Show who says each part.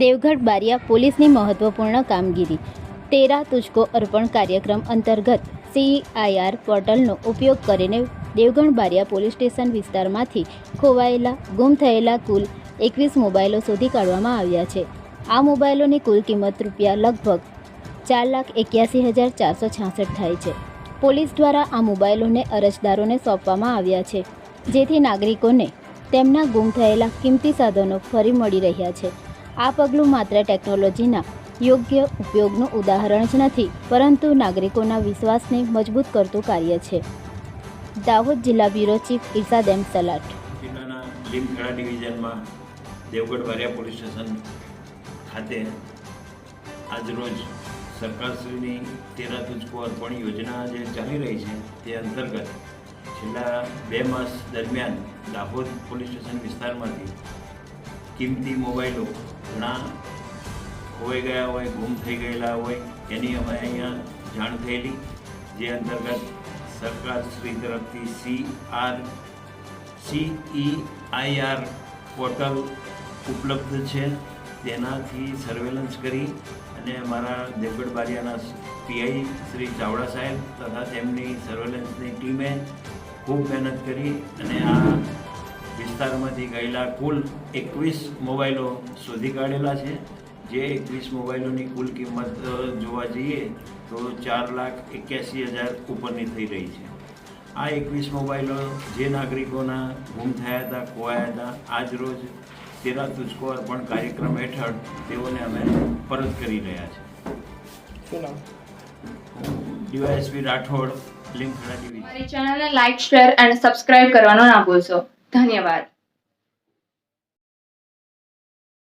Speaker 1: દેવગઢ બારિયા પોલીસની મહત્વપૂર્ણ કામગીરી. તેરા તુજકો અર્પણ કાર્યક્રમ અંતર્ગત સીઆઈઆર પોર્ટલનો ઉપયોગ કરીને દેવગઢ બારિયા પોલીસ સ્ટેશન વિસ્તારમાંથી ખોવાયેલા, ગુમ થયેલા કુલ એકવીસ મોબાઈલો શોધી કાઢવામાં આવ્યા છે. આ મોબાઈલોની કુલ કિંમત રૂપિયા લગભગ ચાર લાખ એક્યાસી હજાર ચારસો છાસઠ થાય છે. પોલીસ દ્વારા આ મોબાઈલોને અરજદારોને સોંપવામાં આવ્યા છે, જેથી નાગરિકોને તેમના ગુમ થયેલા કિંમતી સાધનો ફરી મળી રહ્યા છે. આ પગલું માત્ર ટેકનોલોજીના યોગ્ય ઉપયોગનું ઉદાહરણ જ નથી, પરંતુ નાગરિકોના વિશ્વાસને મજબૂત કરતું કાર્ય છે. દાહોદ જિલ્લા બ્યુરો ચીફ ઇરશાદ એમ સલાટ.
Speaker 2: જિલ્લાના ડિવિઝનમાં દેવગઢ વારિયા પોલીસ સ્ટેશન ખાતે આજરોજ સરકારશ્રીની તેરા તુજકો અર્પણ યોજના જે ચાલી રહી છે, તે અંતર્ગત છેલ્લા બે માસ દરમિયાન દાહોદ પોલીસ સ્ટેશન વિસ્તારમાંથી કિંમતી મોબાઈલો ઘણા ખોવાઈ ગયા હોય, ગુમ થઈ ગયેલા હોય, એની અમે અહીંયા જાણ થયેલી, જે અંતર્ગત સરકારશ્રી તરફથી C R C E I R portal ઉપલબ્ધ છે. તેનાથી સર્વેલન્સ કરી અને અમારા દેવગઢ બારિયાના પીઆઈ શ્રી ચાવડા સાહેબ તથા તેમની સર્વેલન્સની ટીમે ખૂબ મહેનત કરી અને આ વિસ્તારમાંથી ગયેલા કુલ એકવીસ મોબાઈલો શોધી કાઢેલા છે. જે એકવીસ મોબાઈલોની કુલ કિંમત જોવા જઈએ તો ચાર લાખ એક્યાસી હજાર ઉપરની થઈ રહી છે. આ એકવીસ મોબાઈલો જે નાગરિકોના ગુમ થયા હતા ખોવાયા હતા આજ રોજ તેરા તુજકો અર્પણ કાર્યક્રમ હેઠળ તેઓને અમે પરત કરી રહ્યા છે. ડીવાયએસપી રાઠોડ
Speaker 3: લિંક ચેનલને લાઇક શેર એન્ડ સબસ્ક્રાઇબ કરવાનો ના ભૂલશો. ધન્યવાદ.